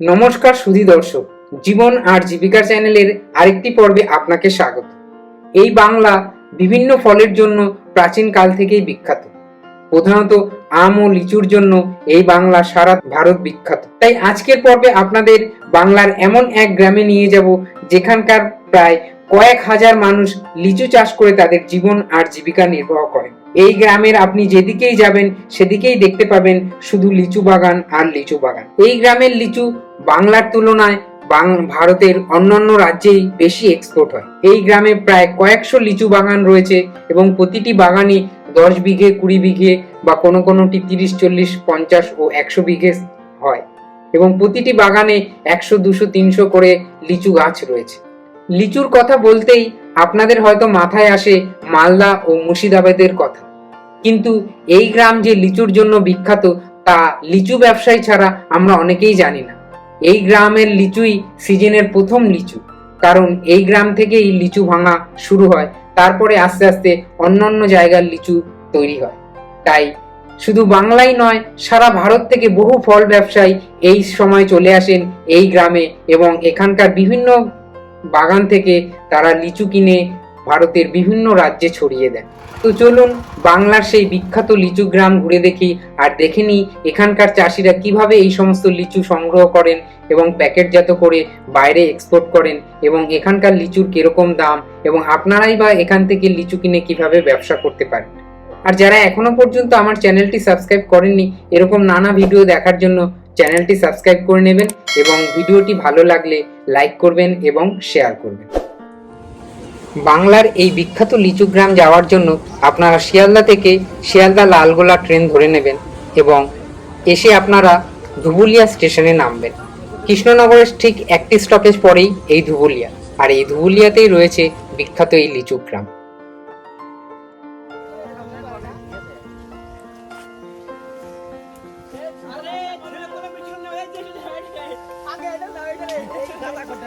নমস্কার সুধী দর্শক, জীবন আর জীবিকা চ্যানেলের আরেকটি পর্বে আপনাকে স্বাগত। এই বাংলা বিভিন্ন ফলের জন্য প্রাচীন কাল থেকেই বিখ্যাত। প্রধানত আম ও লিচুর জন্য এই বাংলা সারা ভারত বিখ্যাত। তাই আজকের পর্বে আপনাদের বাংলার এমন এক গ্রামে নিয়ে যাব, যেখানকার প্রায় কয়েক হাজার মানুষ লিচু চাষ করে তাদের জীবন আর জীবিকা নির্বাহ করে। এই গ্রামের আপনি যেদিকেই যাবেন, সেদিকেই দেখতে পাবেন শুধু লিচু বাগান আর লিচু বাগান। এই গ্রামের লিচু বাংলার তুলনায় ভারতের অন্যান্য রাজ্যেই বেশি এক্সপোর্ট হয়। এই গ্রামে প্রায় কয়েকশো লিচু বাগান রয়েছে এবং প্রতিটি বাগানে দশ বিঘে, কুড়ি বিঘে বা কোনো কোনোটি তিরিশ, চল্লিশ, পঞ্চাশ ও একশো বিঘে হয় এবং প্রতিটি বাগানে একশো, দুশো, তিনশো করে লিচু গাছ রয়েছে। লিচুর কথা বলতেই আপনাদের হয়তো মাথায় আসে মালদা ও মুর্শিদাবাদের কথা। কিন্তু এই গ্রাম যে লিচুর জন্য বিখ্যাত, তা লিচু ব্যবসায়ী ছাড়া আমরা অনেকেই জানি না। এই গ্রামের লিচুই সিজনের প্রথম লিচু। কারণ এই গ্রাম থেকেই লিচু ভাঙা শুরু হয়, তারপরে আস্তে আস্তে অন্যান্য জায়গার লিচু তৈরি হয়। তাই শুধু বাংলাই নয়, সারা ভারত থেকে বহু ফল ব্যবসায়ী এই সময় চলে আসেন এই গ্রামে এবং এখানকার বিভিন্ন বাগান থেকে তারা লিচু কিনে ভারতের বিভিন্ন রাজ্যে ছড়িয়ে দেন। তো চলুন বাংলার সেই বিখ্যাত লিচু গ্রাম ঘুরে দেখি আর দেখে নিই এখানকার চাষিরা কীভাবে এই সমস্ত লিচু সংগ্রহ করেন এবং প্যাকেটজাত করে বাইরে এক্সপোর্ট করেন এবং এখানকার লিচুর কীরকম দাম এবং আপনারাই বা এখান থেকে লিচু কিনে কীভাবে ব্যবসা করতে পারেন। আর যারা এখনও পর্যন্ত আমার চ্যানেলটি সাবস্ক্রাইব করেননি, এরকম নানা ভিডিও দেখার জন্য চ্যানেলটি সাবস্ক্রাইব করে নেবেন এবং ভিডিওটি ভালো লাগলে লাইক করবেন এবং শেয়ার করবেন। বাংলার এই বিখ্যাত লিচু গ্রাম যাওয়ার জন্য আপনারা শিয়ালদা থেকে শিয়ালদা লালগোলা ট্রেন ধরে নেবেন এবং এসে আপনারা ধুবুলিয়া স্টেশনে নামবেন। কৃষ্ণনগরের ঠিক একটি স্টপেজ পরেই এই ধুবুলিয়া। আর এই ধুবুলিয়াতেই রয়েছে বিখ্যাত এই লিচু গ্রাম।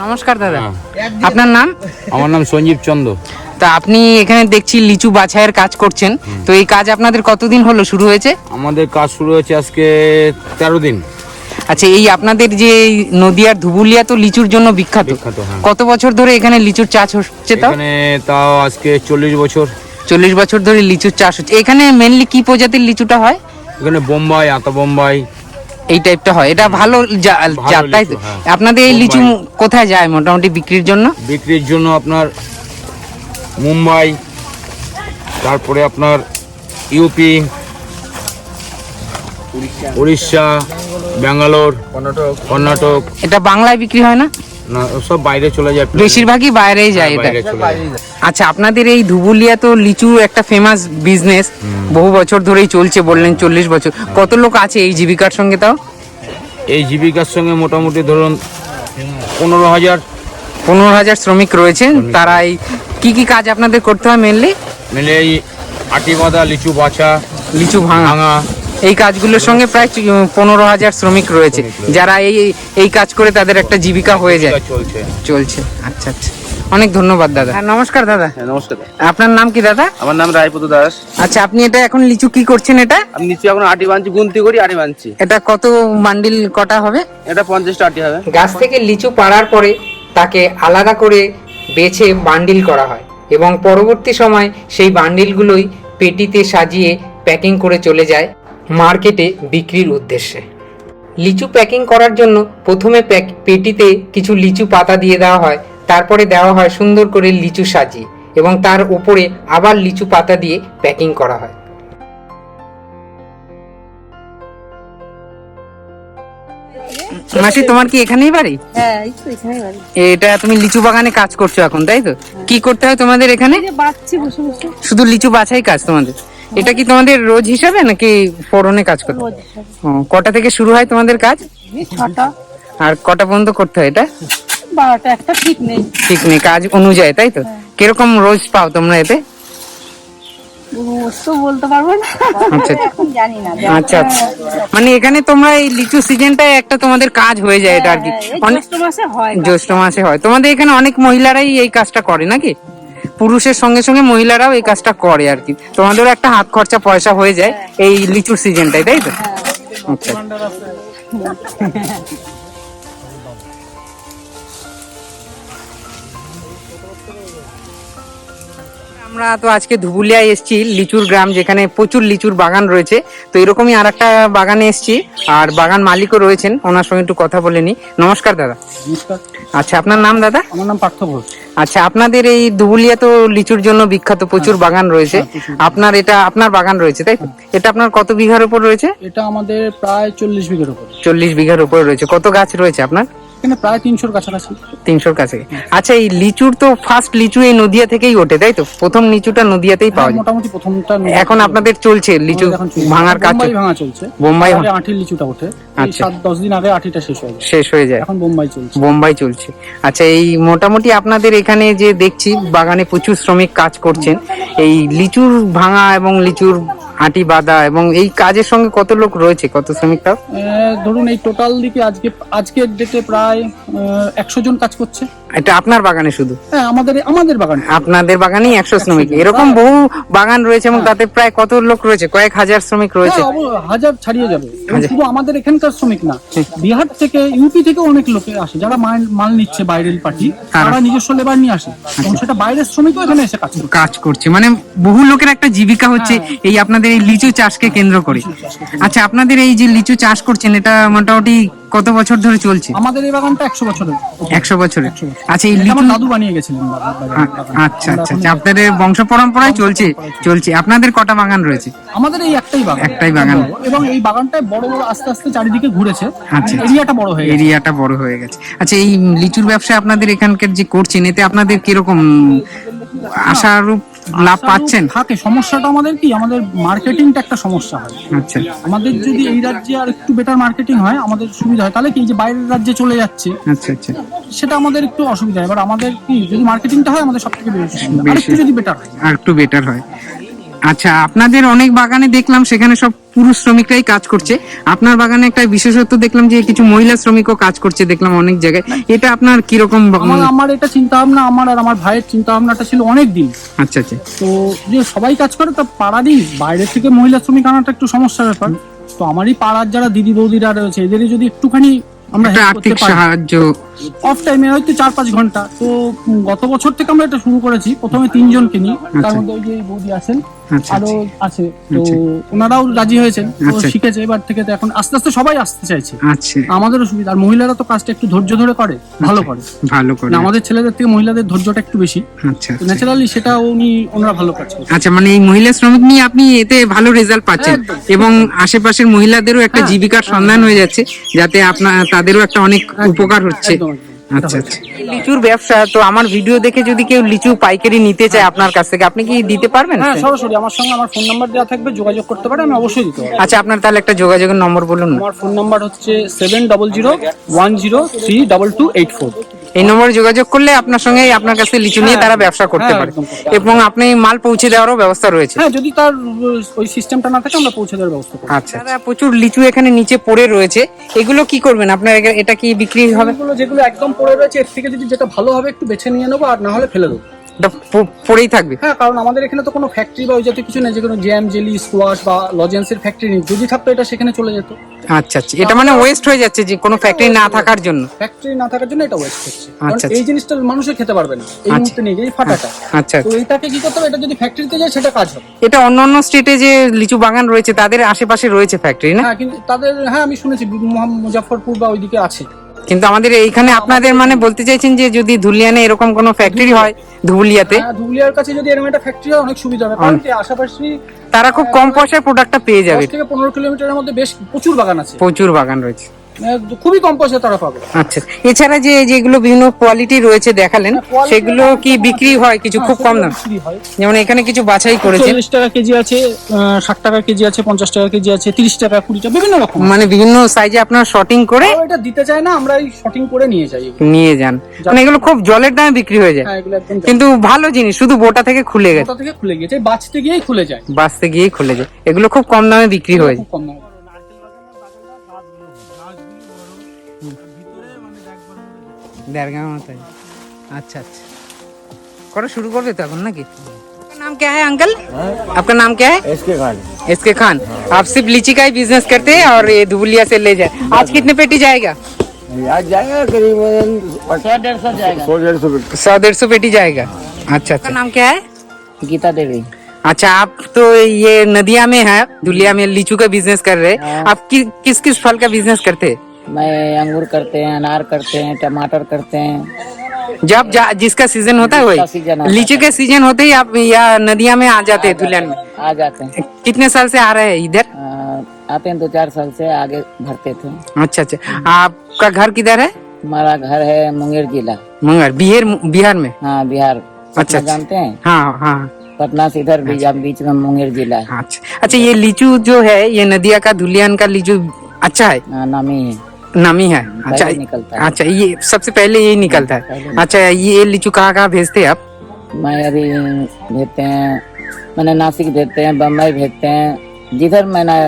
নমস্কার দাদা। আপনার নাম? আমার নাম সঞ্জীব চন্দ। তা আপনি এখানে দেখছি লিচু বাছাইয়ের কাজ করছেন। তো এই কাজ আপনাদের কতদিন হলো? শুরু হয়েছে? আমাদের কাজ শুরু হয়েছে আজকে তেরো দিন। আচ্ছা এই আপনাদের যে নদিয়ার ধুবুলিয়া তো লিচুর জন্য বিখ্যাত। হ্যাঁ। কত বছর ধরে এখানে লিচুর চাষ হচ্ছে তাও? এখানে তাও আজকে চল্লিশ বছর। চল্লিশ বছর ধরে লিচুর চাষ হচ্ছে। এখানে মেনলি কি প্রজাতির লিচুটা হয়? এখানে বোম্বাই আতা বোম্বাই এই টাইপটা হয়। এটা ভালো জা- তাই তো? লিচু, হ্যাঁ। আপনাদের এই লিচু কোথায় যায় মোটামুটি বিক্রির জন্য? বিক্রির জন্য আপনার মুম্বাই তারপরে আপনার ইউপি উড়িষ্যা ব্যাঙ্গালোর কর্ণাটক। কর্ণাটক। এটা বাংলায় বিক্রি হয় না? না সব বাইরে চলে যায় বেশিরভাগই বাইরেই যায় এটা। আচ্ছা আপনাদের এই ধুবুলিয়া তো লিচু একটা ফেমাস বিজনেস বহু বছর ধরেই চলছে বললেন চল্লিশ বছর। কত লোক আছে এই জীবিকার সঙ্গে তাও? এই জীবিকার সঙ্গে মোটামুটি ধরুন পনেরো হাজার। পনেরো হাজার শ্রমিক রয়েছেন তারা এই কি কি কাজ আপনাদের করতে হয় মেনলি মিলে এই আটি বাঁধা লিচু বাছা লিচু ভাঙা। এই কাজগুলোর সঙ্গে প্রায় পনেরো হাজার শ্রমিক রয়েছে। যারা এই এই কাজ করে তাদের একটা জীবিকা হয়ে যায়। চলছে। চলছে। আচ্ছা আচ্ছা। অনেক ধন্যবাদ দাদা। হ্যাঁ নমস্কার দাদা। হ্যাঁ নমস্কার আপনার নাম কি দাদা? আমার নাম রায়পদ দাস। আচ্ছা আপনি এটা এখন লিচু কি করছেন এটা? আমি নিচে এখন আটি বানছি গুনতি করি আটি বানছি। এটা কত বান্ডিল কটা হবে? এটা পঞ্চাশটা আটি হবে। গাছ থেকে লিচু পাড়ার পরে তাকে আলাদা করে বেছে বান্ডিল করা হয় এবং পরবর্তী সময় সেই বান্ডিলগুলোই পেটিতে সাজিয়ে প্যাকিং করে চলে যায়। মার্কেটে বিক্রির উদ্দেশ্যে। লিচু প্যাকিং করার জন্য প্রথমে পেটিতে কিছু লিচু পাতা দিয়ে দেওয়া হয় তারপরে দেওয়া হয় সুন্দর করে লিচু সাজিয়ে এবং তার উপরে আবার লিচু পাতা দিয়ে প্যাকিং করা হয়। মাসি তোমার কি এখানেই বাড়ি? হ্যাঁ এই তো এখানে বাড়ি। এটা তুমি লিচু বাগানে কাজ করছ এখন তাই তো? কি করতে হয় তোমাদের এখানে? শুধু লিচু বাছাই কাজ তোমাদের? এটা কি তোমাদের রোজ হিসাবে নাকি ফোরনে কাজ করতে হয়? কটা থেকে শুরু হয় তোমাদের কাজ? ছটা। আর কটা পর্যন্ত করতে হয় এটা? বারোটা একটা ঠিক নেই। ঠিক নেই কাজ অনুযায়ী তাই তো? কীরকম রোজ পাও তোমরা এতে? বলতে পারব না। আচ্ছা। এখন জানি না। আচ্ছা আচ্ছা। মানে এখানে তোমরা এই লিচু সিজনটায় একটা তোমাদের কাজ হয়ে যায় এটা আর কি। হ্যাঁ, হয় জ্যৈষ্ঠ মাসে হয়। তোমাদের এখানে অনেক মহিলারাই এই কাজটা করে নাকি? পুরুষের সঙ্গে সঙ্গে মহিলারাও এই কাজটা করে আর কি। তোমাদেরও একটা হাত খরচা পয়সা হয়ে যায় এই লিচুর সিজনটাই তাই তো? আচ্ছা। আমরা তো আজকে ধুবুলিয়ায় এসেছি লিচুর গ্রাম যেখানে প্রচুর লিচুর বাগান রয়েছে। তো এরকমই আর একটা বাগানে এসেছি আর বাগান মালিকও রয়েছেন ওনার সঙ্গে একটু কথা বলে নি নমস্কার দাদা। নমস্কার। আচ্ছা আপনার নাম দাদা? আমার নাম পার্থ ঘোষ। আচ্ছা আপনাদের এই ধুবুলিয়া তো লিচুর জন্য বিখ্যাত প্রচুর বাগান রয়েছে। আপনার এটা আপনার বাগান রয়েছে তাই এটা আপনার কত বিঘার উপর রয়েছে? এটা আমাদের প্রায় চল্লিশ বিঘের উপর চল্লিশ বিঘার উপর রয়েছে। কত গাছ রয়েছে আপনার? এখানে প্রায় তিনশোর কাছাকাছি। তিনশোর কাছে। আচ্ছা এই লিচুর তো ফার্স্ট লিচু এই নদিয়া থেকেই ওঠে তাই তো? প্রথম লিচুটা নদিয়াতেই পাওয়া যায়। মোটামুটি প্রথমটা এখন আপনাদের চলছে লিচু ভাঙার কাজ ভাঙা চলছে। বোম্বাই লিচুটা ওঠে। আচ্ছা। দশ দিন আগে আঁটিটা শেষ হয়ে যায়। শেষ হয়ে যায়। এখন বোম্বাই চলছে। বোম্বাই চলছে। আচ্ছা এই মোটামুটি আপনাদের এখানে যে দেখছি বাগানে প্রচুর শ্রমিক কাজ করছেন। এই লিচুর ভাঙা এবং লিচুর আটি বাঁধা এবং এই কাজের সঙ্গে কত লোক রয়েছে? কত শ্রমিকরাও আহ, ধরুন এই টোটাল দিকে আজকে আজকের ডেটে প্রায় একশো জন কাজ করছে। এটা আপনার বাগানে শুধু? হ্যাঁ আমাদের আমাদের বাগান। আপনাদের বাগানেই একশো শ্রমিক। এরকম বহু বাগান রয়েছে এবং তাতে প্রায় কত লোক রয়েছে? কয়েক হাজার শ্রমিক রয়েছে। হ্যাঁ, হাজার ছাড়িয়ে যাবে। শুধু আমাদের এখানকার শ্রমিক না বিহার থেকে ইউপি থেকে অনেক লোকে আসে যারা মাল নিচ্ছে বাইরের পার্টি তারা নিজস্ব লেবার নিয়ে আসে। এবং সেটা বাইরের শ্রমিকও এখানে এসে কাজ কাজ করছে। মানে বহু লোকের একটা জীবিকা হচ্ছে এই আপনাদের এই লিচু চাষকে কেন্দ্র করে। আচ্ছা আপনাদের এই যে লিচু চাষ করছেন এটা মোটামুটি কত বছর ধরে চলছে? আমাদের এই বাগানটা একশো বছরের। একশো বছরে। আচ্ছা এই লিচু দাদু বানিয়ে গেছিলেন বাগান- বাগান- আ- বাগান। আচ্ছা আচ্ছা আচ্ছা আপনাদের বংশ পরম্পরায় চলছে চলছে। আপনাদের কটা বাগান রয়েছে? আমাদের এই একটাই বাগান। একটাই বাগান। এবং এই বাগানটায় বড় বড় আস্তে আস্তে চারিদিকে ঘুরেছে। আচ্ছা। এরিয়াটা বড় হয়ে এরিয়াটা বড় হয়ে গেছে। আচ্ছা এই লিচুর ব্যবসা আপনাদের এখানকার যে করছেন এতে আপনাদের কীরকম আশারূপ লাভ পাচ্ছেন? থাকে। সমস্যাটা আমাদের কি? আমাদের মার্কেটিংটা একটা সমস্যা হয়। আচ্ছা। আমাদের যদি এই রাজ্যে আর একটু বেটার মার্কেটিং হয় আমাদের সুবিধা হয়। তাহলে কি যে বাইরের রাজ্যে চলে যাচ্ছে? আচ্ছা আচ্ছা। সেটা আমাদের একটু অসুবিধা হয়। এবার আমাদের কি যদি মার্কেটিংটা হয় আমাদের সব থেকে বেশি সুবিধা। আর একটু যদি বেটার হয়। আর একটু বেটার হয়। আচ্ছা আপনাদের অনেক বাগানে দেখলাম সেখানে সব পুরুষ শ্রমিকরাই কাজ করছে। আপনার বাগানে একটা বিশেষত্ব দেখলাম যে কিছু মহিলা শ্রমিকও কাজ করছে দেখলাম অনেক জায়গায়। এটা আপনার কীরকম আমার এটা চিন্তা ভাবনা আমার আর আমার ভাইয়ের চিন্তা ভাবনাটা ছিল অনেক দিন আচ্ছা আচ্ছা। তো যে সবাই কাজ করে তা পাড়ারই বাইরে থেকে মহিলা শ্রমিক আনাটা একটু সমস্যার ব্যাপার। তো আমারই পাড়ার যারা দিদি বৌদিরা রয়েছে এদেরই যদি একটুখানি আমরা আর্থিক সাহায্য। অফ টাইমে হয়তো চার পাঁচ ঘণ্টা। তো গত বছর থেকে আমরা এটা শুরু করেছি প্রথমে তিনজনকে নিয়ে। তার আচ্ছা। মধ্যে ওই যে বৌদি আছেন আরও আচ্ছা। আছে। তো আচ্ছা। ওনারাও রাজি হয়েছেন। তো আচ্ছা। শিখেছে এবার থেকে তো এখন আস্তে আস্তে সবাই আসতে চাইছে। আচ্ছা। আমাদেরও সুবিধা। আর মহিলারা তো কাজটা একটু ধৈর্য ধরে করে ভালো করে। ভালো করে। আমাদের ছেলেদের থেকে মহিলাদের ধৈর্যটা একটু বেশি। আচ্ছা আচ্ছা। ন্যাচারালি সেটা উনি ওনারা ভালো কাজ আচ্ছা মানে এই মহিলা শ্রমিক নিয়ে আপনি এতে ভালো রেজাল্ট পাচ্ছেন। এবং আশেপাশের মহিলাদেরও একটা জীবিকার সন্ধান হয়ে যাচ্ছে যাতে আপনার তাদেরও একটা অনেক উপকার হচ্ছে। আচ্ছা আচ্ছা। লিচুর ব্যবসা তো আমার ভিডিও দেখে যদি কেউ লিচু পাইকারি নিতে চায় আপনার কাছ থেকে আপনি কি দিতে পারবেন? হ্যাঁ সরাসরি আমার সঙ্গে আমার ফোন নাম্বার দেওয়া থাকবে যোগাযোগ করতে পারে আমি অবশ্যই দিতে পারব। আচ্ছা আপনার তাহলে একটা যোগাযোগের নম্বর বলুন আমার ফোন নাম্বার হচ্ছে seven double zero one zero three double two eight four এই নম্বরে যোগাযোগ করলে আপনার সঙ্গে আপনার কাছে লিচু নিয়ে তারা ব্যবসা করতে হ্যাঁ, পারে। এবং আপনি মাল পৌঁছে দেওয়ারও ব্যবস্থা রয়েছে। হ্যাঁ যদি তার ওই সিস্টেমটা না থাকে আমরা পৌঁছে দেওয়ার ব্যবস্থা করব। আচ্ছা দাদা প্রচুর লিচু এখানে নিচে পড়ে রয়েছে। এগুলো কি করবেন? আপনার এটা কি বিক্রি হবে? যেগুলো যেগুলো একদম পড়ে রয়েছে এর থেকে যদি যেটা ভালো হবে একটু বেছে নিয়ে নেব আর না হলে ফেলে দেবো। পড়েই থাকবে। হ্যাঁ কারণ আমাদের এখানে তো কোনো ফ্যাক্টরি বা ওই জাতীয় কিছু নেই যেগুলো জ্যাম জেলি স্কোয়াশ বা লজেন্সের ফ্যাক্টরি নেই। যদি থাকতো এটা সেখানে চলে যেত। আচ্ছা আচ্ছা। এটা মানে ওয়েস্ট হয়ে যাচ্ছে যে কোনো ফ্যাক্টরি না থাকার জন্য। ফ্যাক্টরি না থাকার জন্য এটা ওয়েস্ট হচ্ছে। আচ্ছা, এই জিনিসটা মানুষে খেতে পারবে না। এই মুহূর্তে নেই এই ফাটাটা। আচ্ছা তো এইটাকে কি করতে হবে? এটা যদি ফ্যাক্টরিতে যায় সেটা কাজ হবে। এটা অন্য অন্য স্টেটে যে লিচু বাগান রয়েছে তাদের আশেপাশে রয়েছে ফ্যাক্টরি না? হ্যাঁ কিন্তু তাদের হ্যাঁ আমি শুনেছি মুজাফরপুর বা ওইদিকে আছে। কিন্তু আমাদের এইখানে আপনাদের মানে বলতে চাইছেন যে যদি ধুলিয়ানে এরকম কোনো ফ্যাক্টরি হয় ধুলিয়াতে? ধুলিয়ার কাছে যদি এরকম একটা ফ্যাক্টরি হয় অনেক সুবিধা হবে। কারণ কি আশেপাশে তারা খুব কম পয়সায় প্রোডাক্টটা পেয়ে যাবে। থেকে পনেরো কিলোমিটারের মধ্যে বেশ প্রচুর বাগান আছে। প্রচুর বাগান রয়েছে। খুবই কম পয়সা তারা পাবে। আচ্ছা এছাড়া যে যেগুলো বিভিন্ন কোয়ালিটি রয়েছে দেখালেন সেগুলো কি বিক্রি হয় কিছু? খুব কম দাম? যেমন এখানে কিছু বাছাই করেছেন চল্লিশ টাকা কেজি আছে ষাট টাকা কেজি আছে পঞ্চাশ টাকা কেজি আছে তিরিশ টাকা কুড়ি টাকা বিভিন্ন রকম। মানে বিভিন্ন সাইজে আপনার শর্টিং করে এটা দিতে চায় না আমরা এই শটিং করে নিয়ে যাই নিয়ে যান। মানে এগুলো খুব জলের দামে বিক্রি হয়ে যায়। হ্যাঁ কিন্তু ভালো জিনিস শুধু বোটা থেকে খুলে গেছে। কোথা থেকে খুলে এই বাঁচতে গিয়েই খুলে যায়। বাঁচতে গিয়েই খুলে যায়। এগুলো খুব কম দামে বিক্রি হয়ে যায়। কম দামে। अच्छा अच्छा करो शुरू कर देते अपन अंकल? हाँ। आपका नाम क्या है? एसके खान। एस खान। हाँ। आप सिर्फ़ लीची का ही बिज़नेस करते है और ये धुबलिया से ले जाए। आज कितने पेटी जाएगा? आज जाएगा करीबन सौ डेढ़ सौ जाएगा। सौ डेढ़ सौ सौ डेढ़ सौ पेटी जाएगा। अच्छा अच्छा। नाम क्या है? गीता देवी। अच्छा आप तो ये नदिया में है दुलिया में लीचू का बिज़नेस कर रहे हाँ। आप कि, किस किस फल का बिज़नेस करते हैं? मैं अंगूर करते हैं अनार करते हैं टमाटर करते हैं। जब जा, जिसका सीज़न होता है वही। लीची के सीज़न होते ही आप या नदिया में आ जाते हैं धुलियन में। आ जाते हैं। कितने साल से आ रहे हैं इधर? आते हैं दो चार साल से आगे भरते थे। अच्छा अच्छा। आपका घर किधर है? हमारा घर है मुंगेर जिला। मुंगेर बिहार बिहार में? हाँ बिहार। अच्छा, अच्छा। जानते हैं? हाँ हाँ। पटना से इधर बीच बीच में मुंगेर जिला। है अच्छा अच्छा ये लीचू जो है ये नदिया का धुलियान का लीचू अच्छा है? हाँ, नामी है। नमी है। अच्छा निकलता अच्छा ये सबसे पहले यही निकलता है। अच्छा ये लीचू कहाँ कहाँ भेजते हैं आप? मैं अभी भेजते हैं मैंने नासिक भेजते हैं बम्बई भेजते हैं जिधर मैंने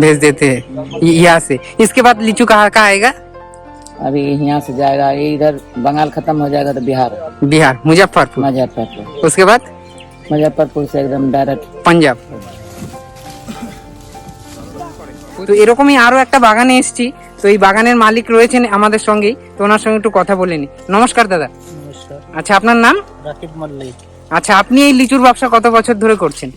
भेज देते हैं। यहाँ से। इसके बाद लीचू कहाँ कहाँ आएगा? अभी यहाँ से जाएगा इधर बंगाल खत्म हो जाएगा तो बिहार। बिहार मुजफ्फरपुर। मुजफ्फरपुर। उसके बाद? मुजफ्फरपुर से एकदम डायरेक्ट पंजाब। তো এরকমই আরও একটা বাগানে এসেছি। তো এই বাগানের মালিক রয়েছেন আমাদের সঙ্গেই। তো ওনার সঙ্গে একটু কথা বলে নি। নমস্কার দাদা। আচ্ছা আপনার নাম? রাকিব মল্লিক। আচ্ছা আপনি এই লিচুর ব্যবসা কত বছর ধরে করছেন?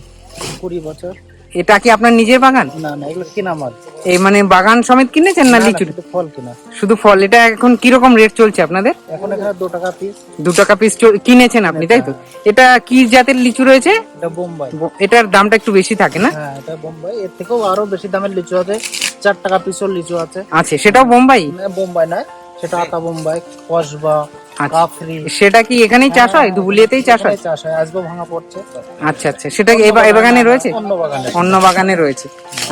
কুড়ি বছর। এটা কি আপনার নিজের বাগান? না না এগুলো কিনা মাল এই মানে বাগান সমেত কিনেছেন না লিচু ফল কিনা। শুধু ফল এটা এখন কীরকম রেট চলছে আপনাদের? এখন এখানে দু টাকা পিস দু টাকা পিস কিনেছেন আপনি তাই তো? এটা কি জাতের লিচু রয়েছে? এটা বোম্বাই। এটার দামটা একটু বেশি থাকে না? হ্যাঁ এটা বোম্বাই। এর থেকেও আরও বেশি দামের লিচু আছে। চার টাকা পিসের লিচু আছে। আছে সেটাও বোম্বাই? না, বোম্বাই নয় সেটা আতা বোম্বাই কসবা সেটা কি এখানেই চাষ হয়? দুবুলিয়াতেই চাষ হয়? চাষ হয় আসব ভাঙা পড়ছে। আচ্ছা আচ্ছা। সেটা কি এই বাগানে রয়েছে? অন্য বাগানে। রয়েছে।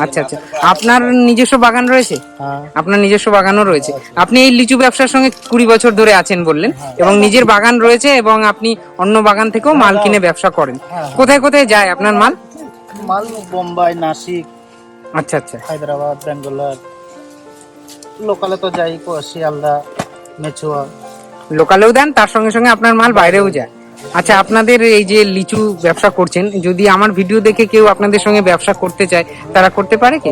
আচ্ছা আচ্ছা। আপনার নিজস্ব বাগান রয়েছে? হ্যাঁ। আপনার নিজস্ব বাগানও রয়েছে। আপনি এই লিচু ব্যবসার সঙ্গে কুড়ি বছর ধরে আছেন বললেন এবং নিজের বাগান রয়েছে এবং আপনি অন্য বাগান থেকেও মাল কিনে ব্যবসা করেন। কোথায় কোথায় যায় আপনার মাল? মাল বোম্বাই নাসিক আচ্ছা আচ্ছা। হায়দ্রাবাদ ব্যাঙ্গালোর। লোকালে তো যাই শিয়ালদা মেচুয়া। লোকালেও দেন তার সঙ্গে সঙ্গে আপনার মাল বাইরেও যায়। আচ্ছা আপনাদের এই যে লিচু ব্যবসা করছেন যদি আমার ভিডিও দেখে কেউ আপনাদের সঙ্গে ব্যবসা করতে চায় তারা করতে পারে কি?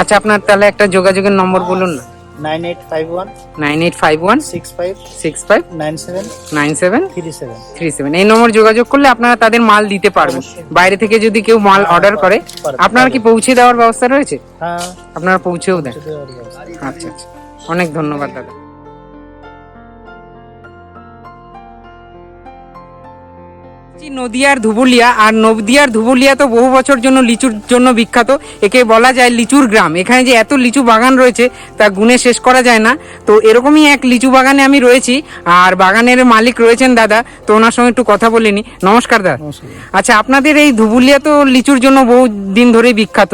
আচ্ছা আপনার তাহলে একটা যোগাযোগের নম্বর বলুন না। Nine eight five one nine eight five one six five six five nine seven nine seven three seven. Three seven. এই নম্বর যোগাযোগ করলে আপনারা তাদের মাল দিতে পারবেন। বাইরে থেকে যদি কেউ মাল অর্ডার করে আপনারা কি পৌঁছে দেওয়ার ব্যবস্থা রয়েছে? হ্যাঁ। আপনারা পৌঁছেও দেন। আচ্ছা আচ্ছা। অনেক ধন্যবাদ দাদা। নদিয়ার ধুবুলিয়া। আর নদিয়ার ধুবুলিয়া তো বহু বছর জন্য লিচুর জন্য বিখ্যাত। একে বলা যায় লিচুর গ্রাম। এখানে যে এত লিচু বাগান রয়েছে তা গুণে শেষ করা যায় না। তো এরকমই এক লিচু বাগানে আমি রয়েছি আর বাগানের মালিক রয়েছেন দাদা তো ওনার সঙ্গে একটু কথা বলিনি নমস্কার দাদা। আচ্ছা আপনাদের এই ধুবুলিয়া তো লিচুর জন্য বহু দিন ধরেই বিখ্যাত।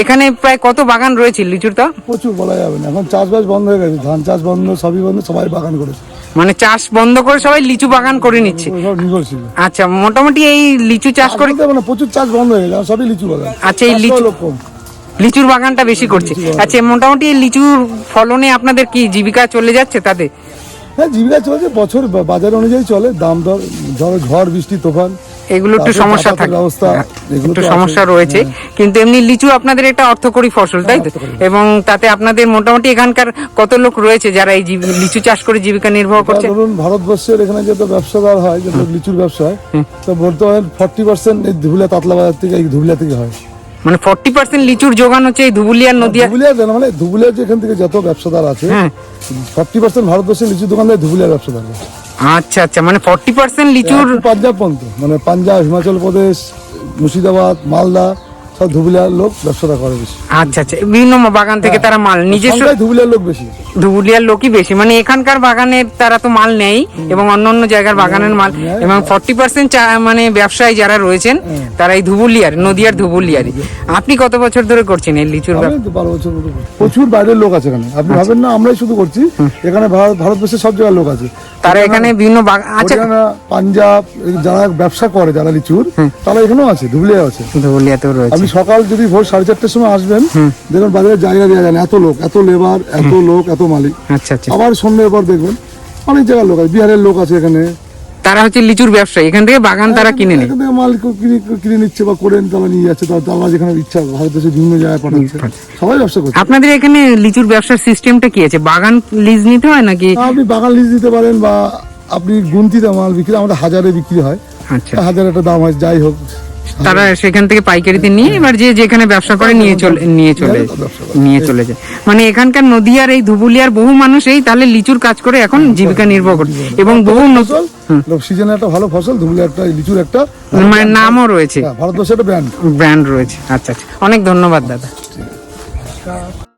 এখানে প্রায় কত বাগান রয়েছে লিচুর তা প্রচুর বলা যাবে না। এখন চাষবাস বন্ধ হয়ে গেছে। ধান চাষ বন্ধ সবই বন্ধ সবাই বাগান করেছে। মানে চাষ বন্ধ করে সবাই লিচু বাগান করে নিচ্ছে? আচ্ছা মোটামুটি এই লিচু চাষ করে মানে প্রচুর চাষ বন্ধ হয়ে গেছে সবই লিচু বাগান। আচ্ছা এই লিচু। লিচুর বাগানটা বেশি করছে। আচ্ছা মোটামুটি এই লিচুর ফলনে আপনাদের কি জীবিকা চলে যাচ্ছে তাতে? হ্যাঁ জীবিকা চলছে। বছর বাজার অনুযায়ী চলে। দাম দর ঝড় বৃষ্টি তুফান। এগুলো একটু সমস্যা থাকে। হ্যাঁ, একটু। সমস্যা রয়েছে। কিন্তু এমনি লিচু আপনাদের এটা অর্থকরী ফসল তাই তো? এবং তাতে আপনাদের মোটামুটি এখানকার কত লোক রয়েছে যারা এই লিচু চাষ করে জীবিকা নির্বাহ করছে? ধরুন ভারতবর্ষের এখানে যত ব্যবসাদার হয় যত লিচুর ব্যবসা হয় তো বলতে হয় ফর্টি পার্সেন্ট ধুবুলিয়া তাতলা বাজার থেকে এই থেকে হয়। মানে ফর্টি পার্সেন্ট লিচুর যোগান হচ্ছে এই ধুবুলিয়ার নদিয়া ধুবুলিয়া কেন মানে ধুবুলিয়ার যে এখান থেকে যত ব্যবসাদার আছে হ্যাঁ। ফর্টি পার্সেন্ট ভারতবর্ষের লিচু দোকানদার ধুবুলিয়ার ব্যবসাদার আচ্ছা আচ্ছা মানে ফর্টি পার্সেন্ট লিচুর পাঞ্জাব পর্যন্ত মানে পাঞ্জাব হিমাচল প্রদেশ মুর্শিদাবাদ মালদা। সব ধুবুলিয়ার লোক ব্যবসাটা করে বেশি। আচ্ছা আচ্ছা। বিভিন্ন বাগান থেকে তারা মাল নিজস্ব সংখ্যায় ধুবুলিয়ার লোক বেশি। ধুবুলিয়ার লোকই বেশি। মানে এখানকার বাগানের তারা তো মাল নেই এবং অন্য অন্য জায়গার বাগানের মাল। এবং ফর্টি পার্সেন্ট মানে ব্যবসায়ী যারা রয়েছেন তারা এই ধুবুলিয়ার নদিয়ার ধুবুলিয়ারই। আপনি কত বছর ধরে করছেন এই লিচুর বারো বছর প্রচুর বাইরের লোক আছে এখানে। আপনি ভাবেন না আমরাই শুধু করছি। এখানে ভারত ভারতবর্ষের সব জায়গার লোক আছে। তারা এখানে বিভিন্ন বাগান আচ্ছা। পাঞ্জাব যারা ব্যবসা করে যারা লিচুর তারা এখানেও আছে ধুবুলিয়া আছে। ধুবুলিয়াতেও রয়েছে। আপনি সকাল যদি ভোর সাড়ে চারটের সময় আসবেন দেখবেন বাজারে জায়গা দেওয়া যায় না এত লোক এত লেবার এত লোক এত মালিক। আচ্ছা আচ্ছা। আবার সন্ধ্যের পর দেখবেন অনেক জায়গার লোক আছে বিহারের লোক আছে এখানে। তারা হচ্ছে লিচুর ব্যবসায়ী এখান থেকে বাগান তারা কিনে নেয়। এখান থেকে মাল কিনে নিচ্ছে বা করে তারা নিয়ে যাচ্ছে তারা যেখানে ইচ্ছা ভারতদেশে বিভিন্ন জায়গায় পাঠাচ্ছে। সবাই ব্যবসা করছে। আপনাদের এখানে লিচুর ব্যবসার সিস্টেমটা কি আছে? বাগান লিজ নিতে হয় নাকি? আপনি বাগান লিজ দিতে পারেন বা আপনি গুনতিতে মাল বিক্রি আমাদের হাজারে বিক্রি হয়। আচ্ছা। হাজার একটা দাম হয় যাই হোক। তারা সেখান থেকে পাইকারিতে নিয়ে এবার যে যেখানে ব্যবসা করে নিয়ে চলে নিয়ে চলে নিয়ে চলে যায়। মানে এখানকার নদীয়ার এই ধুবুলিয়ার বহু মানুষ এই তাহলে লিচুর কাজ করে এখন জীবিকা নির্ভর করছে। এবং বহু ফসল সিজনে একটা ভালো ফসল ধুবুলিয়ার একটা লিচুর একটা মানে নামও রয়েছে। ভারতবর্ষের একটা ব্র্যান্ড ব্র্যান্ড রয়েছে। আচ্ছা আচ্ছা। অনেক ধন্যবাদ দাদা।